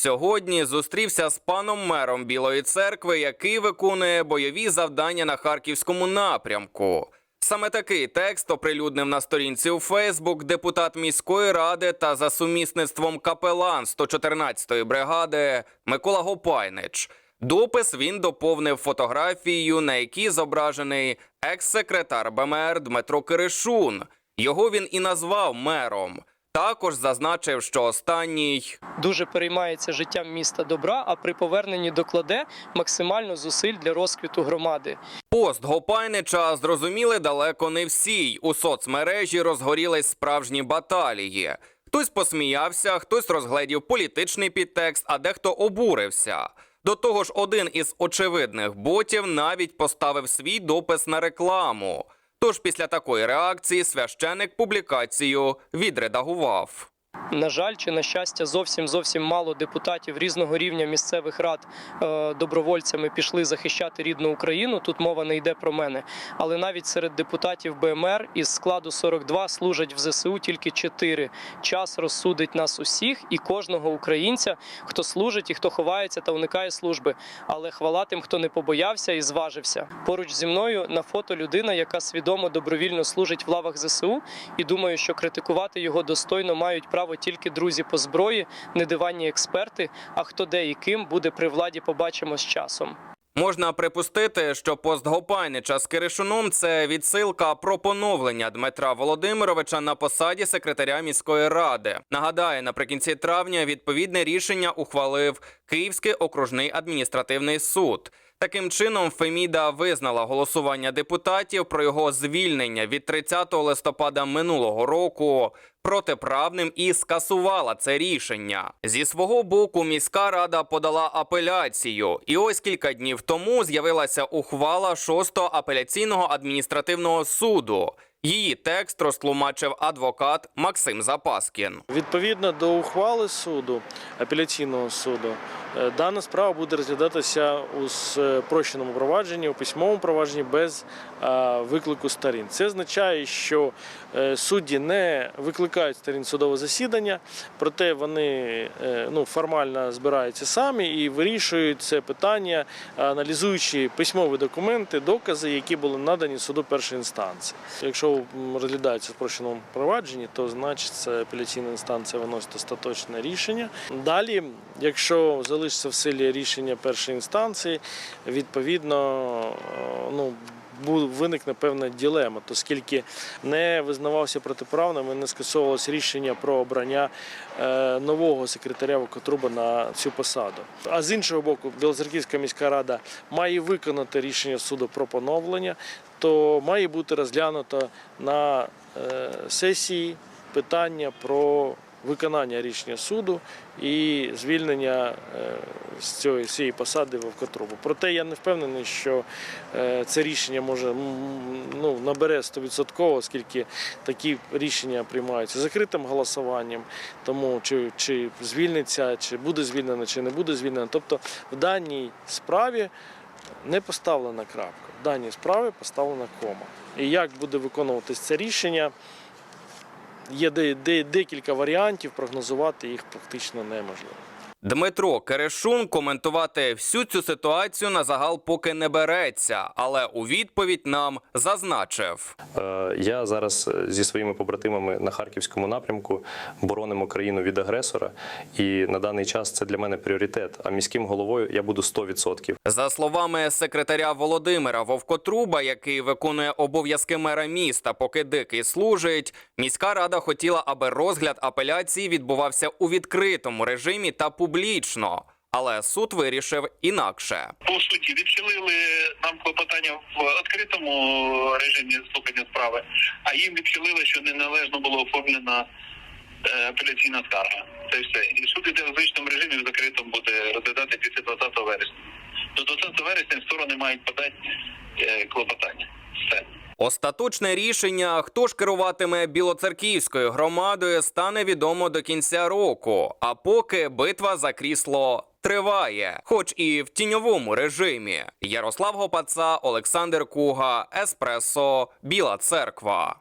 Сьогодні зустрівся з паном мером Білої церкви, який виконує бойові завдання на харківському напрямку. Саме такий текст оприлюднив на сторінці у Фейсбук депутат міської ради та за сумісництвом капелан 114-ї бригади Микола Гопайнич. Допис він доповнив фотографією, на якій зображений екс-секретар БМР Дмитро Киришун. Його він і назвав мером. Також зазначив, що останній дуже переймається життям міста добра, а при поверненні докладе максимально зусиль для розквіту громади. Пост Гопайнича зрозуміли далеко не всі. У соцмережі розгорілись справжні баталії. Хтось посміявся, хтось розгледів політичний підтекст, а дехто обурився. До того ж, один із очевидних ботів навіть поставив свій допис на рекламу. Тож після такої реакції священик публікацію відредагував. На жаль, чи на щастя, зовсім зовсім мало депутатів різного рівня місцевих рад е, добровольцями пішли захищати рідну Україну. Тут мова не йде про мене. Але навіть серед депутатів БМР із складу 42 служать в ЗСУ тільки 4. Час розсудить нас усіх і кожного українця, хто служить і хто ховається та уникає служби. Але хвала тим, хто не побоявся і зважився. Поруч зі мною на фото людина, яка свідомо добровільно служить в лавах ЗСУ, і думаю, що критикувати його достойно мають право тільки друзі по зброї, не диванні експерти. А хто де і ким буде при владі, побачимо з часом. Можна припустити, що пост Гопайнича з Киришуном це відсилка про поновлення Дмитра Володимировича на посаді секретаря міської ради. Нагадаю, наприкінці травня відповідне рішення ухвалив Київський окружний адміністративний суд. Таким чином, Феміда визнала голосування депутатів про його звільнення від 30 листопада минулого року протиправним і скасувала це рішення. Зі свого боку, міська рада подала апеляцію, і ось кілька днів тому з'явилася ухвала 6-го апеляційного адміністративного суду. Її текст розтлумачив адвокат Максим Запаскін. Відповідно до ухвали суду, апеляційного суду, дана справа буде розглядатися у спрощеному провадженні, у письмовому провадженні без е, виклику сторін. Це означає, що е, судді не викликають сторін судове засідання, проте вони е, ну, формально збираються самі і вирішують це питання, аналізуючи письмові документи, докази, які були надані суду першої інстанції. Якщо розглядається в спрощеному провадженні, то значить це апеляційна інстанція виносить остаточне рішення. Далі, якщо залишиться в силі рішення першої інстанції, відповідно, е, ну. Виникне певна ділема, оскільки не визнавався протиправним і не скасовувалось рішення про обрання е, нового секретаря Вокотруба на цю посаду. А з іншого боку, Білоцерківська міська рада має виконати рішення суду про поновлення, то має бути розглянуто на е, сесії питання про виконання рішення суду і звільнення е, з цієї, посади Вовкотрубу. Проте я не впевнений, що е, це рішення може ну, набере 100%, оскільки такі рішення приймаються закритим голосуванням, тому чи, чи звільниться, чи буде звільнено, чи не буде звільнено. Тобто в даній справі не поставлена крапка. В даній справі поставлена кома. І як буде виконуватись це рішення, є де, де, декілька варіантів, прогнозувати їх практично неможливо. Дмитро Керешун коментувати всю цю ситуацію на загал поки не береться, але у відповідь нам зазначив. Е, Я зараз е, зі своїми побратимами на харківському напрямку боронимо країну від агресора, і на даний час це для мене пріоритет. А міським головою я буду 100%. За словами секретаря Володимира Вовкотруба, який виконує обов'язки мера міста, поки дикий служить, міська рада хотіла, аби розгляд апеляції відбувався у відкритому режимі та публічно. Але суд вирішив інакше. по суті відхилили нам клопотання в відкритому режимі слухання справи, а їм відхилили, що неналежно було оформлена е, апеляційна скарга. Це все. І суд іде в звичному режимі в закритому буде розглядати після 20 вересня. До 20 вересня сторони мають подати е, клопотання. Все. Остаточне рішення, хто ж керуватиме білоцерківською громадою, стане відомо до кінця року. А поки битва за крісло триває, хоч і в тіньовому режимі. Ярослав Гопаца, Олександр Куга, Еспресо, Біла Церква.